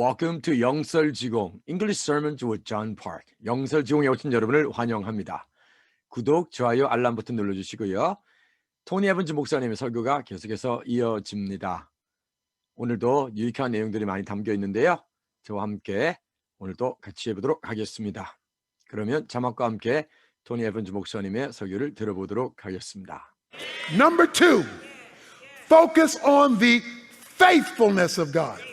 Welcome to 영설지공 English Sermons with John Park. 영설지공에 오신 여러분을 환영합니다. 구독, 좋아요, 알람 버튼 눌러주시고요. 토니 에번즈 목사님의 설교가 계속해서 이어집니다. 오늘도 유익한 내용들이 많이 담겨 있는데요. 저와 함께 오늘도 같이 해보도록 하겠습니다. 그러면 자막과 함께 토니 에번즈 목사님의 설교를 들어보도록 하겠습니다. Number two, focus on the faithfulness of God.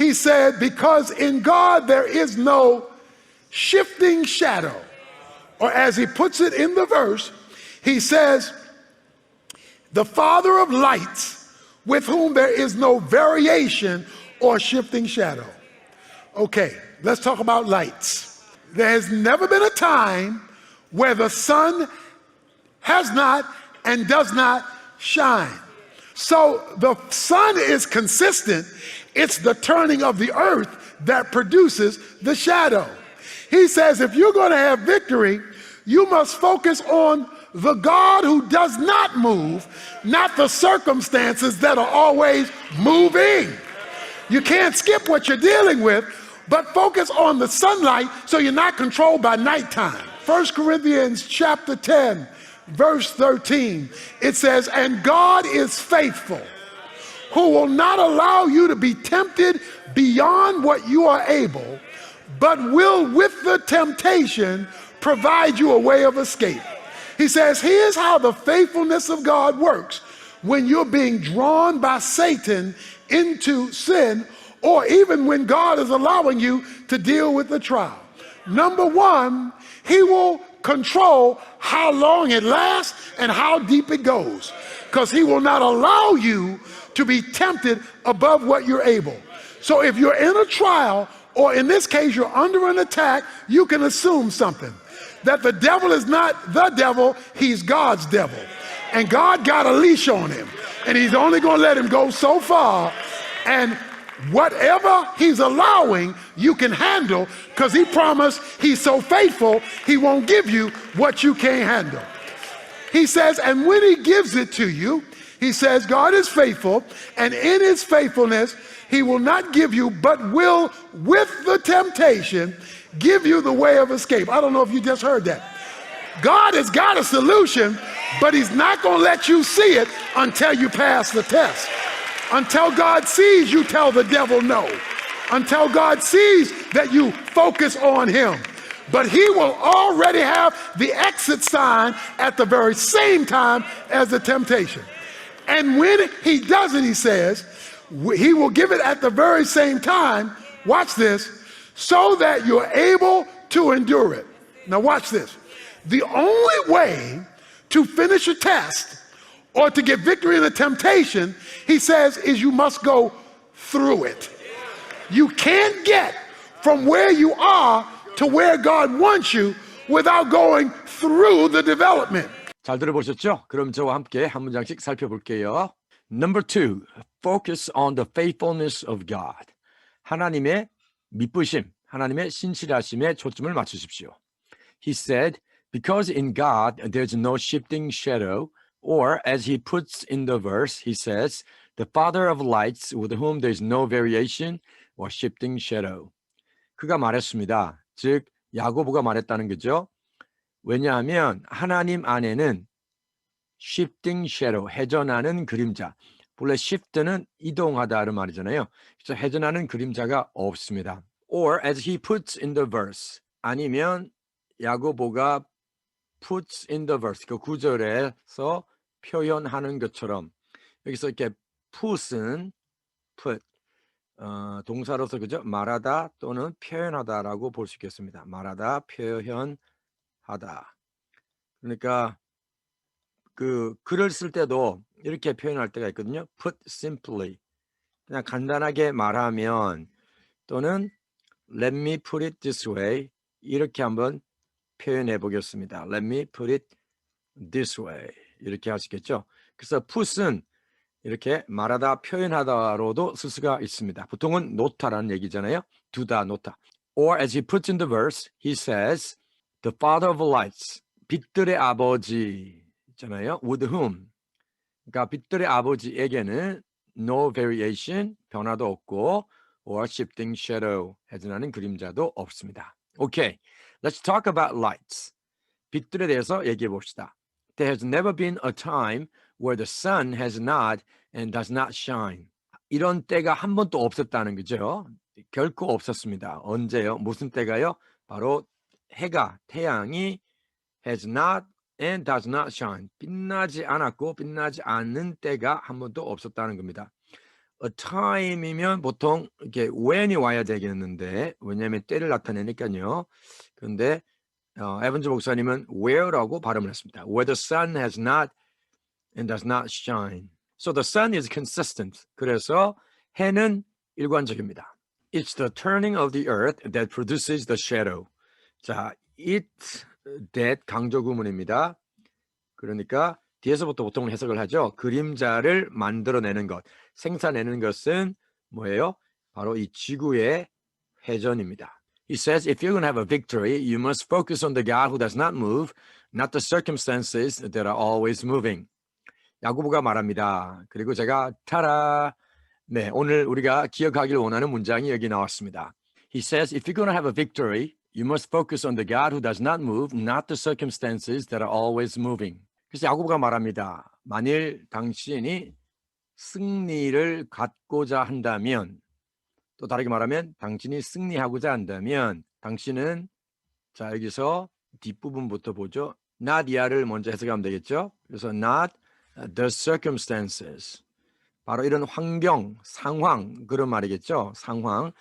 He said, because in God there is no shifting shadow. Or as he puts it in the verse, he says, the Father of lights, with whom there is no variation or shifting shadow. Okay, let's talk about lights. There has never been a time where the sun has not and does not shine. So the sun is consistent. It's the turning of the earth that produces the shadow. He says if you're going to have victory, you must focus on the God who does not move, not the circumstances that are always moving. You can't skip what you're dealing with, but focus on the sunlight so you're not controlled by nighttime. 1 Corinthians chapter 10, verse 13, it says, And God is faithful, who will not allow you to be tempted beyond what you are able, but will with the temptation provide you a way of escape. He says, Here's how the faithfulness of God works when you're being drawn by Satan into sin, or even when God is allowing you to deal with the trial. Number one, He will control how long it lasts and how deep it goes, because He will not allow you to be tempted above what you're able. So if you're in a trial, or in this case, you're under an attack, you can assume something that the devil is not the devil, he's God's devil. And God got a leash on him, and he's only going to let him go so far. And whatever he's allowing, you can handle because he promised he's so faithful, he won't give you what you can't handle. He says, and when he gives it to you, he says, God is faithful, and in his faithfulness, he will not give you, but will, with the temptation, give you the way of escape. I don't know if you just heard that. God has got a solution, but he's not going to let you see it until you pass the test. Until God sees you tell the devil no. Until God sees that you focus on him. But he will already have the exit sign at the very same time as the temptation. And when he does it, he says, he will give it at the very same time. Watch this, so that you're able to endure it. Now, watch this. The only way to finish a test or to get victory in a temptation, he says, is you must go through it. You can't get from where you are to where God wants you without going through the development. 잘 들어보셨죠? 그럼 저와 함께 한 문장씩 살펴볼게요. Number two, focus on the faithfulness of God. 하나님의 미쁘심, 하나님의 신실하심에 초점을 맞추십시오. He said, because in God there's no shifting shadow, or as he puts in the verse, he says, the Father of lights with whom there's no variation or shifting shadow. 그가 말했습니다. 즉 야고보가 말했다는 거죠. 왜냐하면 하나님 안에는 shifting shadow, 회전하는 그림자. 본래 shift는 이동하다는 말이잖아요. 그래서 회전하는 그림자가 없습니다. Or as he puts in the verse. 아니면 야고보가 puts in the verse. 그 구절에서 표현하는 것처럼 여기서 이렇게 put은 put 어, 동사로서 그죠? 말하다 또는 표현하다라고 볼 수 있겠습니다. 말하다, 표현하다. 그러니까 그 글을 쓸 때도 이렇게 표현할 때가 있거든요. Put simply 그냥 간단하게 말하면 또는 Let me put it this way 이렇게 한번 표현해 보겠습니다. Let me put it this way 이렇게 하시겠죠. 그래서 put은 이렇게 말하다 표현하다로도 쓸 수가 있습니다. 보통은 놓다라는 얘기잖아요. 두다 놓다. Or as he puts in the verse, he says, the father of lights, 빛들의 아버지 있잖아요. with whom. 그러니까 빛들의 아버지에게는 no variation, 변화도 없고 or shifting shadow. 해전하는 그림자도 없습니다. Okay, let's talk about lights. 빛들에 대해서 얘기해 봅시다. There has never been a time where the sun has not and does not shine. 이런 때가 한 번도 없었다는 거죠. 결코 없었습니다. 언제요? 무슨 때가요? 바로 해가 태양이 has not and does not shine. 빛나지 않았고 빛나지 않는 때가 한 번도 없었다는 겁니다. A time이면 보통 이렇게 when이 와야 되겠는데 왜냐하면 때를 나타내니까요. 그런데 어, 에반즈 목사님은 where라고 발음을 했습니다. Where the sun has not and does not shine. So the sun is consistent. 그래서 해는 일관적입니다. It's the turning of the earth that produces the shadow. 자, it, that 강조 구문입니다. 그러니까 뒤에서부터 보통 해석을 하죠. 그림자를 만들어내는 것, 생산내는 것은 뭐예요? 바로 이 지구의 회전입니다. He says, if you're going to have a victory, you must focus on the God who does not move, not the circumstances that are always moving. 야고보가 말합니다. 그리고 제가 타라. 네, 오늘 우리가 기억하길 원하는 문장이 여기 나왔습니다. He says, if you're going to have a victory, you must focus on the God who does not move, not the circumstances that are always moving. 그래서 야고보가 말합니다. 만일 당신이 승리를 갖고자 한다면 또 다르게 말하면 당신이 승리하고자 한다면 당신은 자 여기서 뒷부분부터 보죠. not 이하를 먼저 해석하면 되겠죠. 그래서 not the circumstances 바로 이런 환경, 상황 그런 말이겠죠. 상황.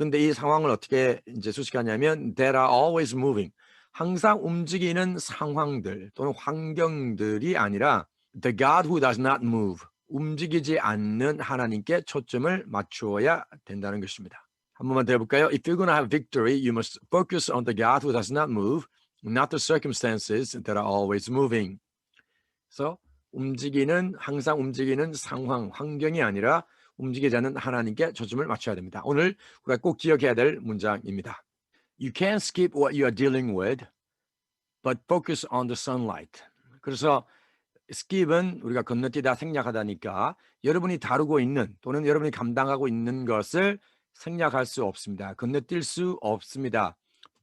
근데 이 상황을 어떻게 이제 수식하냐면 that are always moving. 항상 움직이는 상황들 또는 환경들이 아니라 the God who does not move. 움직이지 않는 하나님께 초점을 맞추어야 된다는 것입니다. 한 번만 더 해볼까요? If you're going to have victory, you must focus on the God who does not move, not the circumstances that are always moving. 그래서 움직이는 항상 움직이는 상황, 환경이 아니라 움직이지 않는 하나님께 초점을 맞춰야 됩니다. 오늘 우리가 꼭 기억해야 될 문장입니다. You can't skip what you are dealing with, but focus on the sunlight. 그래서 skip은 우리가 건너뛰다 생략하다니까 여러분이 다루고 있는 또는 여러분이 감당하고 있는 것을 생략할 수 없습니다. 건너뛸 수 없습니다.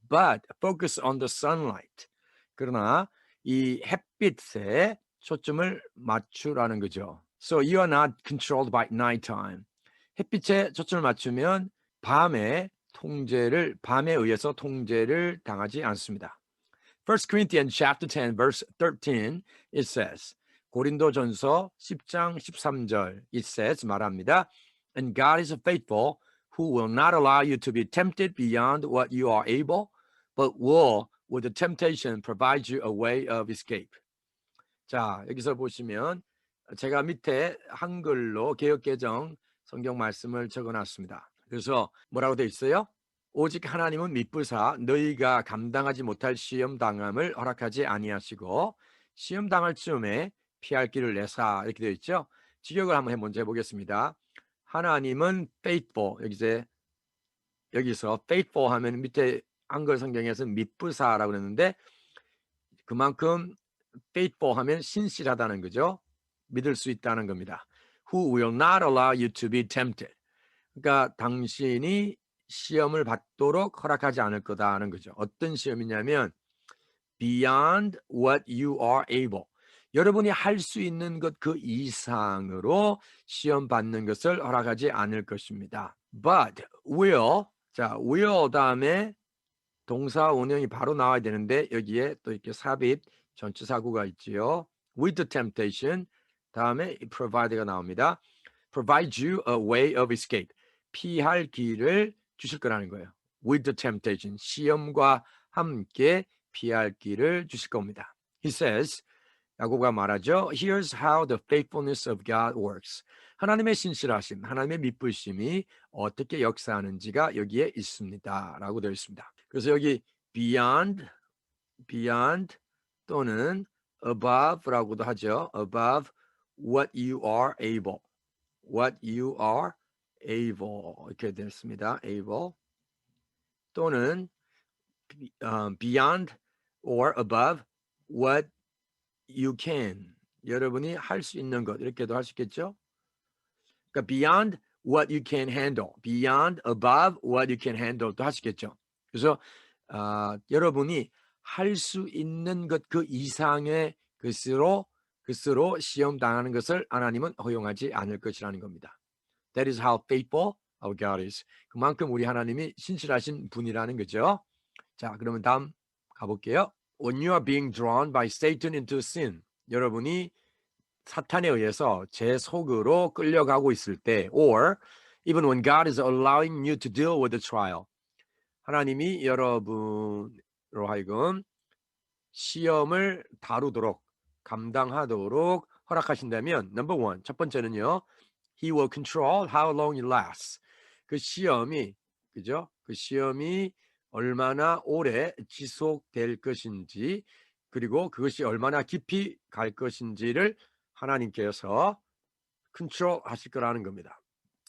But focus on the sunlight. 그러나 이 햇빛에 초점을 맞추라는 거죠. So you are not controlled by nighttime. 햇빛에 초점을 맞추면 밤에 통제를 밤에 의해서 통제를 당하지 않습니다. 1 Corinthians chapter 10 verse 13 it says 고린도전서 10장 13절 it says 말합니다. And God is faithful who will not allow you to be tempted beyond what you are able but will with the temptation provide you a way of escape. 자, 여기서 보시면 제가 밑에 한글로 개혁개정 성경 말씀을 적어 놨습니다. 그래서 뭐라고 되어 있어요? 오직 하나님은 미쁘사 너희가 감당하지 못할 시험 당함을 허락하지 아니하시고 시험 당할 즈음에 피할 길을 내사 이렇게 되어 있죠. 직역을 한번 먼저 해보겠습니다. 하나님은 faithful 여기서 여기서 faithful 하면 밑에 한글 성경에서 미쁘사라고 그랬는데 그만큼 faithful 하면 신실하다는 거죠. 믿을 수 있다는 겁니다. Who will not allow you to be tempted. 그러니까 당신이 시험을 받도록 허락하지 않을 거다는 거죠. 어떤 시험이냐면 beyond what you are able. 여러분이 할 수 있는 것 그 이상으로 시험 받는 것을 허락하지 않을 것입니다. But will 자 will 다음에 동사 원형이 바로 나와야 되는데 여기에 또 이렇게 삽입 전치사구가 있지요. With temptation 다음에 provide가 나옵니다. Provide you a way of escape. 피할 길을 주실 거라는 거예요. With the temptation 시험과 함께 피할 길을 주실 겁니다. He says 야고보가 말하죠. Here's how the faithfulness of God works. 하나님의 신실하심, 하나님의 미쁘심이 어떻게 역사하는지가 여기에 있습니다 라고 되어 있습니다. 그래서 여기 beyond, beyond 또는 above라고도 하죠. above what you are able, what you are able 이렇게 됐습니다. able 또는 um, beyond or above what you can 여러분이 할 수 있는 것 이렇게도 할 수 있겠죠. 그러니까 beyond what you can handle, beyond, above what you can handle 또 하시겠죠. 그래서 아, 여러분이 할 수 있는 것 그 이상의 것으로 것으로 시험 당하는 것을 하나님은 허용하지 않을 것이라는 겁니다. That is how faithful our God is. 그만큼 우리 하나님이 신실하신 분이라는 거죠. 자, 그러면 다음 가볼게요. When you are being drawn by Satan into sin, 여러분이 사탄에 의해서 제 속으로 끌려가고 있을 때, or even when God is allowing you to deal with the trial, 하나님이 여러분으로 하여금 시험을 다루도록 감당하도록 허락하신다면, number one, 첫 번째는요, He will control how long it lasts. 그 시험이, 그죠? 그 시험이 얼마나 오래 지속될 것인지, 그리고 그것이 얼마나 깊이 갈 것인지를 하나님께서 컨트롤 하실 거라는 겁니다.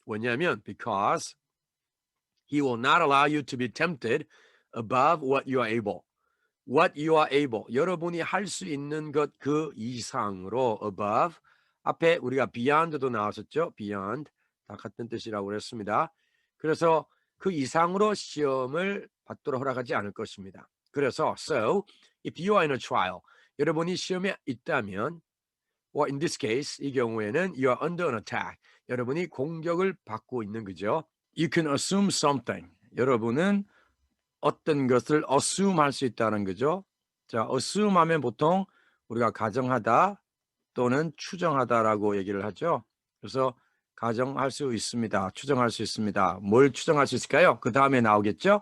왜냐하면 because he will not allow you to be tempted above what you are able. What you are able. 여러분이 할 수 있는 것 그 이상으로 above 앞에 우리가 beyond도 나왔었죠. beyond 다 같은 뜻이라고 그랬습니다. 그래서 그 이상으로 시험을 받도록 허락하지 않을 것입니다. 그래서 so if you are in a trial 여러분이 시험에 있다면 or in this case 이 경우에는 you are under an attack 여러분이 공격을 받고 있는 거죠. You can assume something. 여러분은 어떤 것을 assume 할 수 있다는 거죠. 자, assume 하면 보통 우리가 가정하다 또는 추정하다라고 얘기를 하죠. 그래서 가정할 수 있습니다. 추정할 수 있습니다. 뭘 추정할 수 있을까요? 그 다음에 나오겠죠?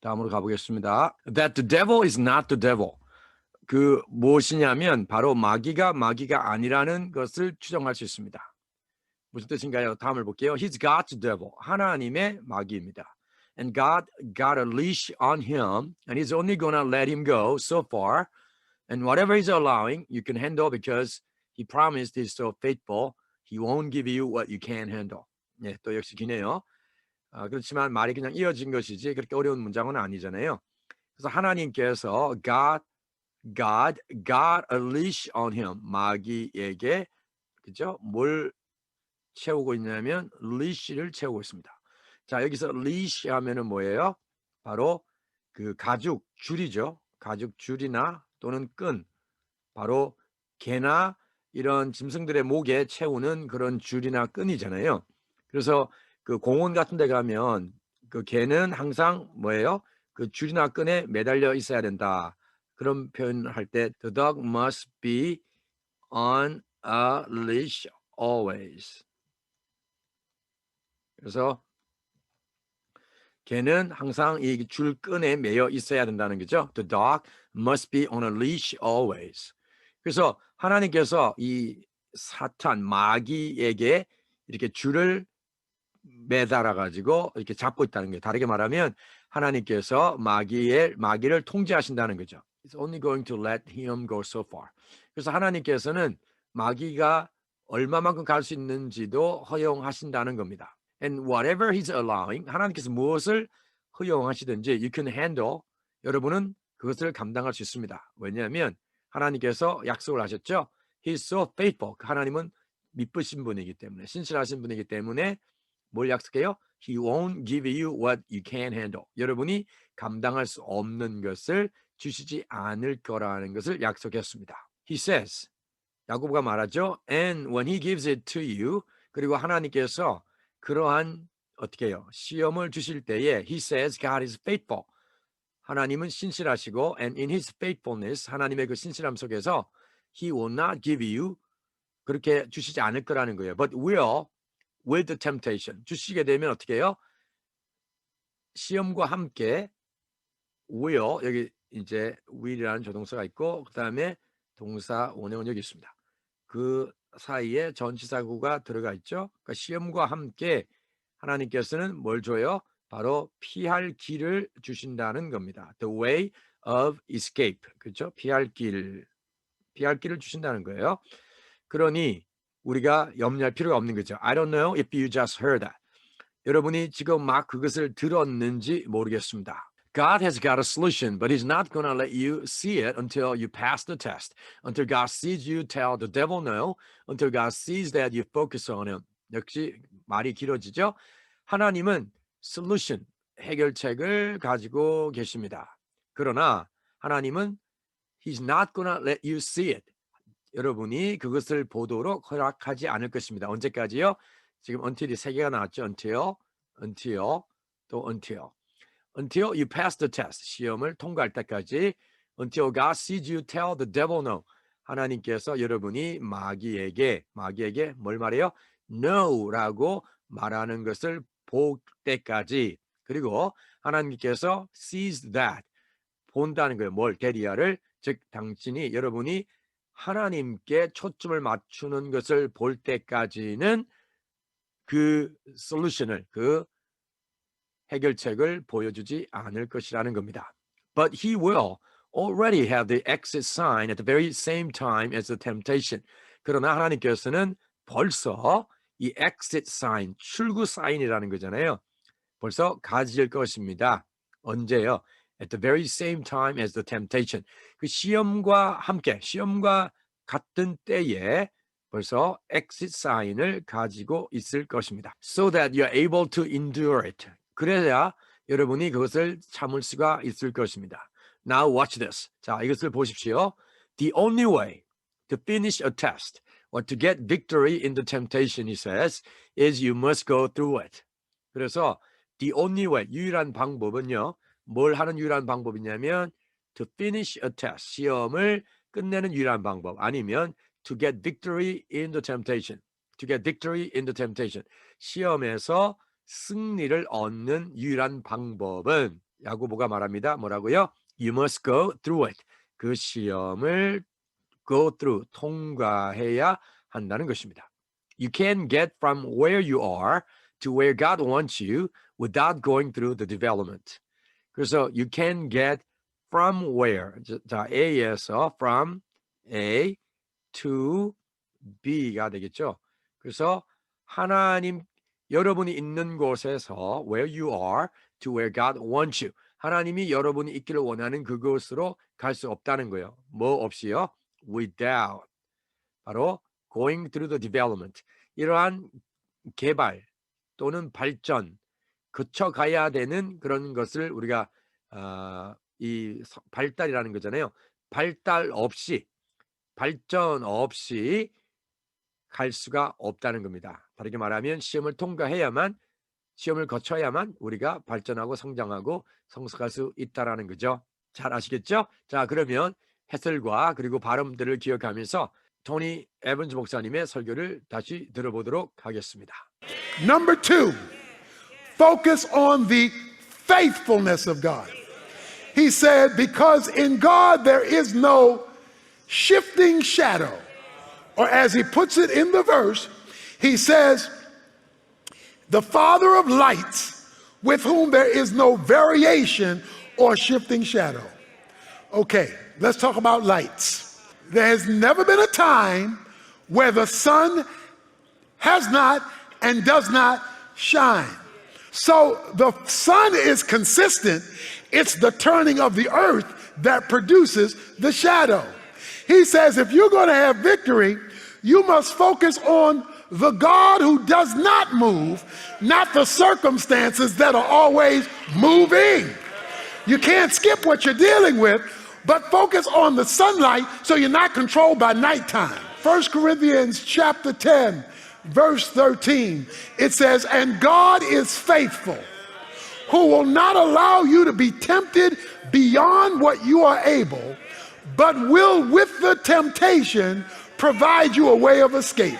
다음으로 가보겠습니다. That the devil is not the devil. 그 무엇이냐면 바로 마귀가 마귀가 아니라는 것을 추정할 수 있습니다. 무슨 뜻인가요? 다음을 볼게요. He's God's devil. 하나님의 마귀입니다. And God got a leash on him, and He's only gonna let him go so far. And whatever He's allowing, you can handle because He promised He's so faithful. He won't give you what you can't handle. 예, 또 역시 기네요. 아, 그렇지만 말이 그냥 이어진 것이지 그렇게 어려운 문장은 아니잖아요. 그래서 하나님께서 God, God got a leash on him. 마귀에게 그죠? 뭘 채우고 있냐면 leash를 채우고 있습니다. 자 여기서 leash 하면은 뭐예요? 바로 그 가죽 줄이죠. 가죽 줄이나 또는 끈. 바로 개나 이런 짐승들의 목에 채우는 그런 줄이나 끈이잖아요. 그래서 그 공원 같은 데 가면 그 개는 항상 뭐예요? 그 줄이나 끈에 매달려 있어야 된다. 그런 표현을 할때 the dog must be on a leash always. 그래서 개는 항상 이 줄끈에 매여 있어야 된다는 거죠. The dog must be on a leash always. 그래서 하나님께서 이 사탄 마귀에게 이렇게 줄을 매달아 가지고 이렇게 잡고 있다는 거예요. 다르게 말하면 하나님께서 마귀의 마귀를 통제하신다는 거죠. It's only going to let him go so far. 그래서 하나님께서는 마귀가 얼마만큼 갈 수 있는지도 허용하신다는 겁니다. And whatever he's allowing, 하나님께서 무엇을 허용하시든지 you can handle, 여러분은 그것을 감당할 수 있습니다. 왜냐하면 하나님께서 약속을 하셨죠. He's so faithful. 하나님은 믿으신 분이기 때문에, 신실하신 분이기 때문에 뭘 약속해요? He won't give you what you can handle. 여러분이 감당할 수 없는 것을 주시지 않을 거라는 것을 약속했습니다. He says, 야고보가 말하죠. And when he gives it to you, 그리고 하나님께서 그러한 어떻게 해요? 시험을 주실 때에 he says God is faithful. 하나님은 신실하시고 and in his faithfulness 하나님의 그 신실함 속에서 he will not give you 그렇게 주시지 않을 거라는 거예요. But will with the temptation. 주시게 되면 어떻게 해요? 시험과 함께 will 여기 이제 will이라는 조동사가 있고 그 다음에 동사 원형은 여기 있습니다. 그 사이에 전치사구가 들어가 있죠. 그러니까 시험과 함께 하나님께서는 뭘 줘요? 바로 피할 길을 주신다는 겁니다. The way of escape. 그렇죠? 피할 길. 피할 길을 주신다는 거예요. 그러니 우리가 염려할 필요가 없는 거죠. I don't know if you just heard that. 여러분이 지금 막 그것을 들었는지 모르겠습니다. God has got a solution, but He's not going to let you see it until you pass the test. Until God sees you tell the devil no, until God sees that you focus on Him. 역시 말이 길어지죠. 하나님은 solution 해결책을 가지고 계십니다. 그러나 하나님은 He's not gonna let you see it. 여러분이 그것을 보도록 허락하지 않을 것입니다. 언제까지요? 지금 until이 세 개가 나왔죠. until, until, 또 until. Until you pass the test. 시험을 통과할 때까지 until God sees you tell the devil no. 하나님께서 여러분이 마귀에게 마귀에게 뭘 말해요? no라고 말하는 것을 볼 때까지 그리고 하나님께서 sees that 본다는 거예요. 뭘 데리아를 즉 당신이 여러분이 하나님께 초점을 맞추는 것을 볼 때까지는 그 솔루션을 그 해결책을 보여주지 않을 것이라는 겁니다. But he will already have the exit sign at the very same time as the temptation. 그러나 하나님께서는 벌써 이 exit sign, 출구 사인이라는 거잖아요. 벌써 가질 것입니다. 언제요? At the very same time as the temptation. 그 시험과 함께, 시험과 같은 때에 벌써 exit sign을 가지고 있을 것입니다. So that you're able to endure it. 그래야 여러분이 그것을 참을 수가 있을 것입니다. Now watch this. 자, 이것을 보십시오. The only way to finish a test or to get victory in the temptation, he says, is you must go through it. 그래서 the only way, 유일한 방법은요. 뭘 하는 유일한 방법이냐면 to finish a test, 시험을 끝내는 유일한 방법 아니면 to get victory in the temptation. to get victory in the temptation. 시험에서 승리를 얻는 유일한 방법은 야고보가 말합니다. 뭐라고요? You must go through it. 그 시험을 go through 통과해야 한다는 것입니다. You can get from where you are to where God wants you without going through the development. 그래서 you can get from where 자 A에서 from A to B가 되겠죠. 그래서 하나님 여러분이 있는 곳에서 where you are to where God wants you. 하나님이 여러분이 있기를 원하는 그곳으로 갈 수 없다는 거예요. 뭐 없이요? Without. 바로 going through the development. 이러한 개발 또는 발전 거쳐 가야 되는 그런 것을 우리가 어, 이 서- 발달이라는 거잖아요. 발달 없이 발전 없이 갈 수가 없다는 겁니다. 다르게 말하면 시험을 통과해야만 시험을 거쳐야만 우리가 발전하고 성장하고 성숙할 수 있다라는 거죠. 잘 아시겠죠? 자, 그러면 해설과 그리고 발음들을 기억하면서 토니 에번즈 목사님의 설교를 다시 들어보도록 하겠습니다. Number two, focus on the faithfulness of God. He said, because in God there is no shifting shadow. Or as he puts it in the verse, he says, the Father of lights, with whom there is no variation or shifting shadow. Okay, let's talk about lights. There has never been a time where the sun has not and does not shine. So the sun is consistent. It's the turning of the earth that produces the shadow. He says if you're going to have victory, you must focus on the God who does not move, not the circumstances that are always moving. You can't skip what you're dealing with, but focus on the sunlight so you're not controlled by nighttime. 1 Corinthians chapter 10, verse 13, it says, And God is faithful, who will not allow you to be tempted beyond what you are able, but will with the temptation provide you a way of escape.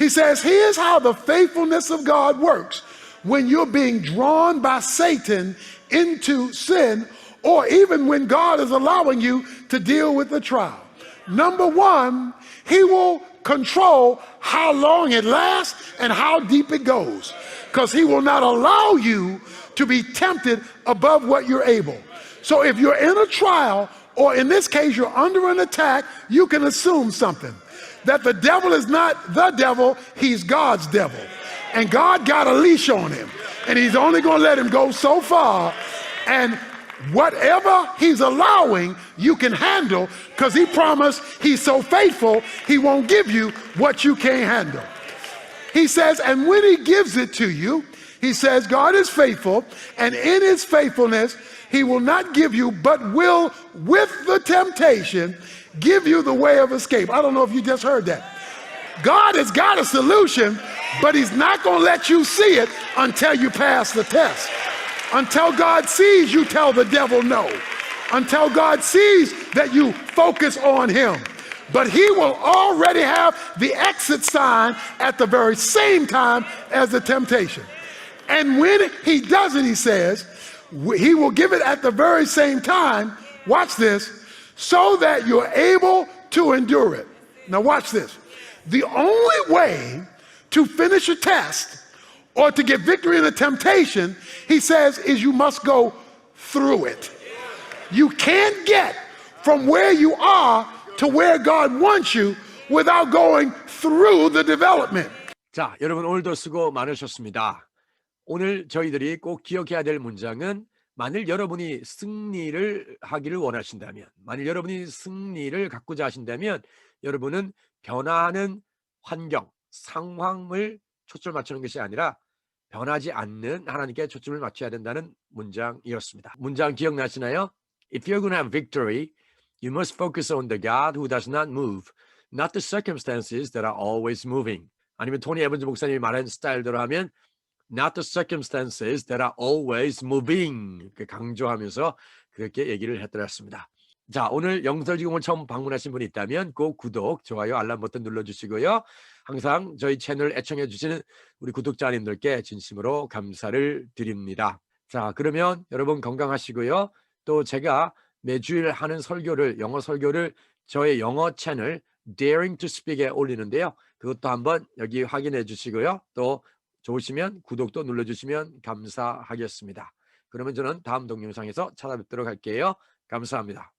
He says, Here's how the faithfulness of God works when you're being drawn by Satan into sin, or even when God is allowing you to deal with the trial. Number one, He will control how long it lasts and how deep it goes, because He will not allow you to be tempted above what you're able. So if you're in a trial, or in this case, you're under an attack, you can assume something that the devil is not the devil, he's God's devil. And God got a leash on him. And he's only going to let him go so far. And whatever he's allowing, you can handle because he promised he's so faithful, he won't give you what you can't handle. He says, and when he gives it to you, he says, God is faithful, and in his faithfulness, he will not give you, but will, with the temptation, give you the way of escape. I don't know if you just heard that. God has got a solution, but he's not going to let you see it until you pass the test. Until God sees you tell the devil no. Until God sees that you focus on him. But he will already have the exit sign at the very same time as the temptation. And when he does it, he says, he will give it at the very same time. Watch this, so that you're able to endure it. Now, watch this. The only way to finish a test or to get victory in the temptation, he says, is you must go through it. You can't get from where you are to where God wants you without going through the development. 자, 여러분 오늘도 수고 많으셨습니다. 오늘 저희들이 꼭 기억해야 될 문장은 만일 여러분이 승리를 하기를 원하신다면, 만일 여러분이 승리를 갖고자 하신다면, 여러분은 변화하는 환경, 상황을 초점을 맞추는 것이 아니라 변하지 않는 하나님께 초점을 맞춰야 된다는 문장이었습니다. 문장 기억나시나요? If you're going to have victory, you must focus on the God who does not move, not the circumstances that are always moving. 아니면 토니 에번즈 목사님이 말한 스타일대로 하면 not the circumstances that are always moving 그 강조하면서 그렇게 얘기를 했더랬습니다. 자 오늘 영설지공을 처음 방문하신 분이 있다면 꼭 구독, 좋아요, 알람 버튼 눌러주시고요. 항상 저희 채널 애청해 주시는 우리 구독자님들께 진심으로 감사를 드립니다. 자 그러면 여러분 건강하시고요. 또 제가 매주일 하는 설교를 영어 설교를 저의 영어 채널 Daring to Speak에 올리는데요. 그것도 한번 여기 확인해 주시고요. 또 좋으시면 구독도 눌러주시면 감사하겠습니다. 그러면 저는 다음 동영상에서 찾아뵙도록 할게요. 감사합니다.